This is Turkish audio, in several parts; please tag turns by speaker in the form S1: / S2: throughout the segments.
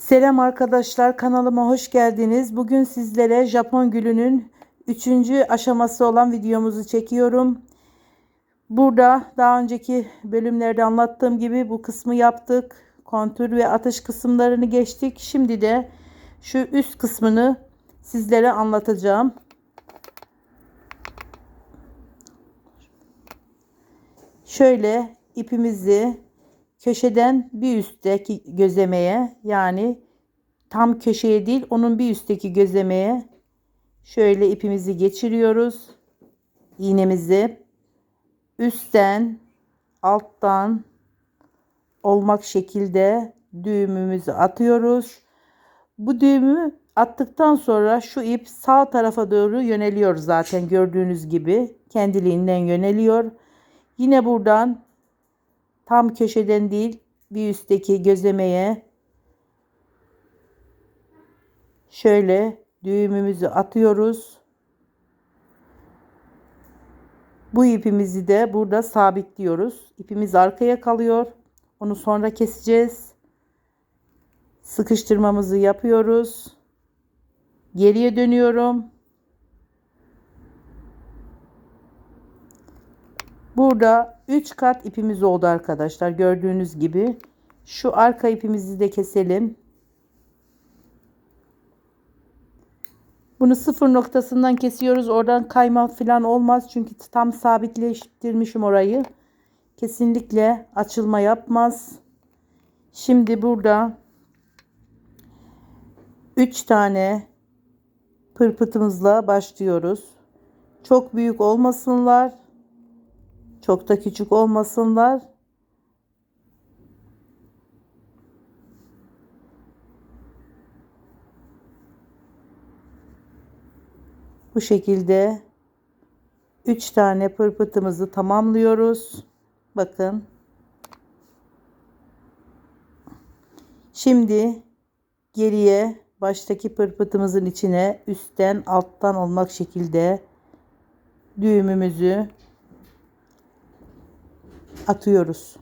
S1: Selam arkadaşlar kanalıma hoş geldiniz. Bugün sizlere Japon gülünün 3. aşaması olan videomuzu çekiyorum. Burada daha önceki bölümlerde anlattığım gibi bu kısmı yaptık. Kontür ve atış kısımlarını geçtik. Şimdi de şu üst kısmını sizlere anlatacağım. Şöyle ipimizi köşeden bir üstteki gözlemeye yani tam köşeye değil onun bir üstteki gözlemeye şöyle ipimizi geçiriyoruz. iğnemizi üstten alttan olmak şekilde düğümümüzü atıyoruz. Bu düğümü attıktan sonra şu ip sağ tarafa doğru yöneliyor zaten gördüğünüz gibi kendiliğinden yöneliyor. Yine buradan tam köşeden değil bir üstteki gözlemeye şöyle düğümümüzü atıyoruz. Bu ipimizi de burada sabitliyoruz. İpimiz arkaya kalıyor. Onu sonra keseceğiz. Sıkıştırmamızı yapıyoruz. Geriye dönüyorum. Burada 3 kat ipimiz oldu arkadaşlar. Gördüğünüz gibi. Şu arka ipimizi de keselim. Bunu sıfır noktasından kesiyoruz. Oradan kayma falan olmaz. Çünkü tam sabitleştirmişim orayı. Kesinlikle açılma yapmaz. Şimdi burada 3 tane pırpıtımızla başlıyoruz. Çok büyük olmasınlar. Çok da küçük olmasınlar. Bu şekilde 3 tane pırpıtımızı tamamlıyoruz. Bakın. Şimdi geriye baştaki pırpıtımızın içine üstten alttan olmak şekilde düğümümüzü atıyoruz.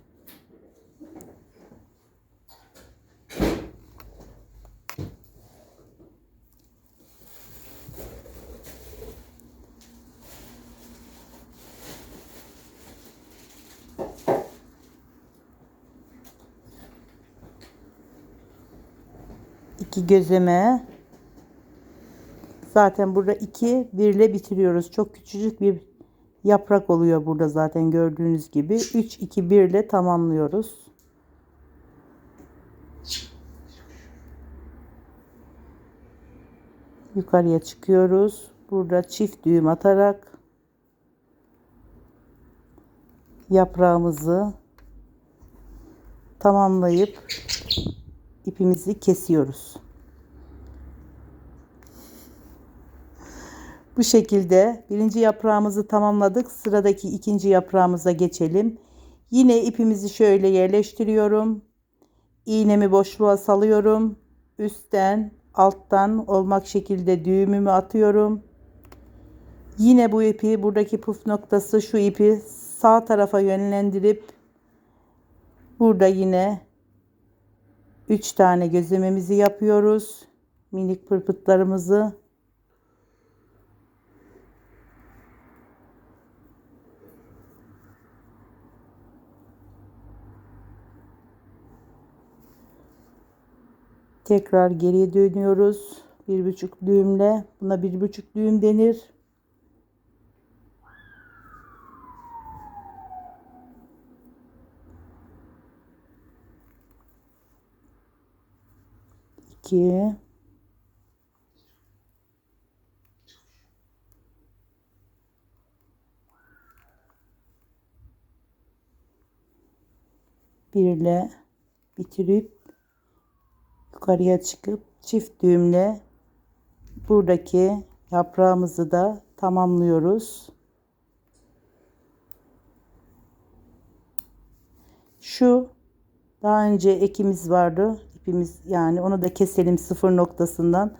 S1: iki gözeme zaten burada iki birle bitiriyoruz. Çok küçücük bir yaprak oluyor burada zaten gördüğünüz gibi. 3 2 1 ile tamamlıyoruz. Yukarıya çıkıyoruz. Burada çift düğüm atarak yaprağımızı tamamlayıp ipimizi kesiyoruz. Bu şekilde birinci yaprağımızı tamamladık. Sıradaki ikinci yaprağımıza geçelim. Yine ipimizi şöyle yerleştiriyorum. İğnemi boşluğa salıyorum. Üstten alttan olmak şekilde düğümümü atıyorum. Yine bu ipi buradaki puf noktası şu ipi sağ tarafa yönlendirip burada yine 3 tane gözlememizi yapıyoruz. Minik pırpıtlarımızı Tekrar geriye dönüyoruz. Bir buçuk düğümle. Buna bir buçuk düğüm denir. İki. Birle bitirip yukarıya çıkıp çift düğümle buradaki yaprağımızı da tamamlıyoruz. Şu daha önce ekimiz vardı. ipimiz yani onu da keselim sıfır noktasından.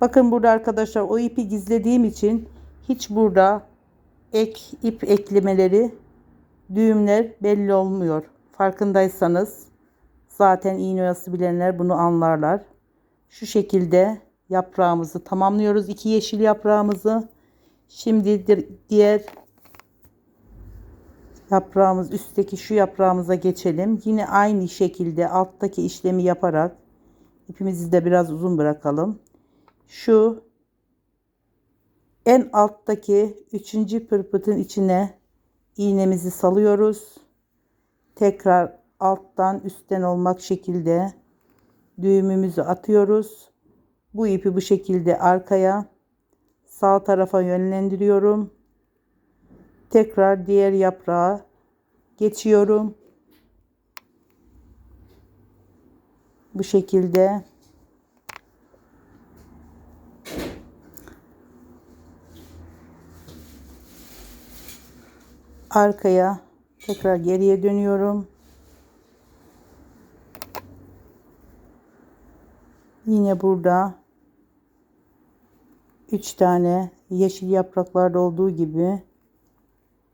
S1: Bakın burada arkadaşlar o ipi gizlediğim için hiç burada ek ip eklemeleri düğümler belli olmuyor. Farkındaysanız Zaten iğne oyası bilenler bunu anlarlar. Şu şekilde yaprağımızı tamamlıyoruz. iki yeşil yaprağımızı. Şimdi di- diğer yaprağımız üstteki şu yaprağımıza geçelim. Yine aynı şekilde alttaki işlemi yaparak ipimizi de biraz uzun bırakalım. Şu en alttaki üçüncü pırpıtın içine iğnemizi salıyoruz. Tekrar alttan üstten olmak şekilde düğümümüzü atıyoruz. Bu ipi bu şekilde arkaya sağ tarafa yönlendiriyorum. Tekrar diğer yaprağa geçiyorum. Bu şekilde arkaya tekrar geriye dönüyorum. Yine burada 3 tane yeşil yapraklarda olduğu gibi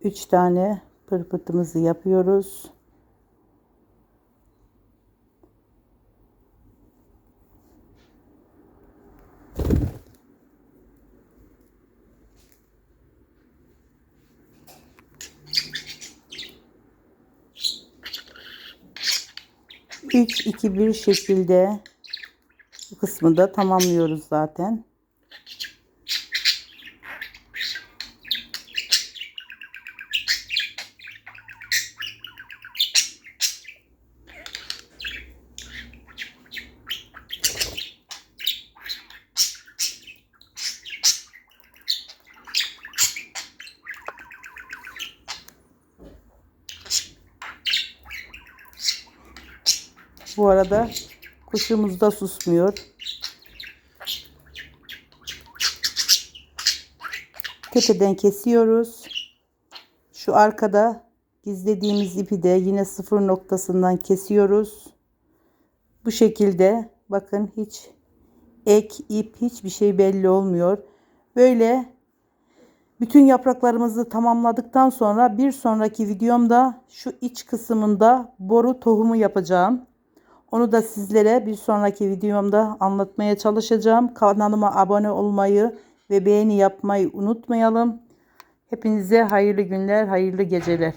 S1: 3 tane pırpıtımızı yapıyoruz. Üç, iki, bir şekilde kısmı da tamamlıyoruz zaten. Bu arada kuşumuz da susmuyor. Tepeden kesiyoruz. Şu arkada gizlediğimiz ipi de yine sıfır noktasından kesiyoruz. Bu şekilde bakın hiç ek, ip hiçbir şey belli olmuyor. Böyle bütün yapraklarımızı tamamladıktan sonra bir sonraki videomda şu iç kısmında boru tohumu yapacağım. Onu da sizlere bir sonraki videomda anlatmaya çalışacağım. Kanalıma abone olmayı ve beğeni yapmayı unutmayalım. Hepinize hayırlı günler, hayırlı geceler.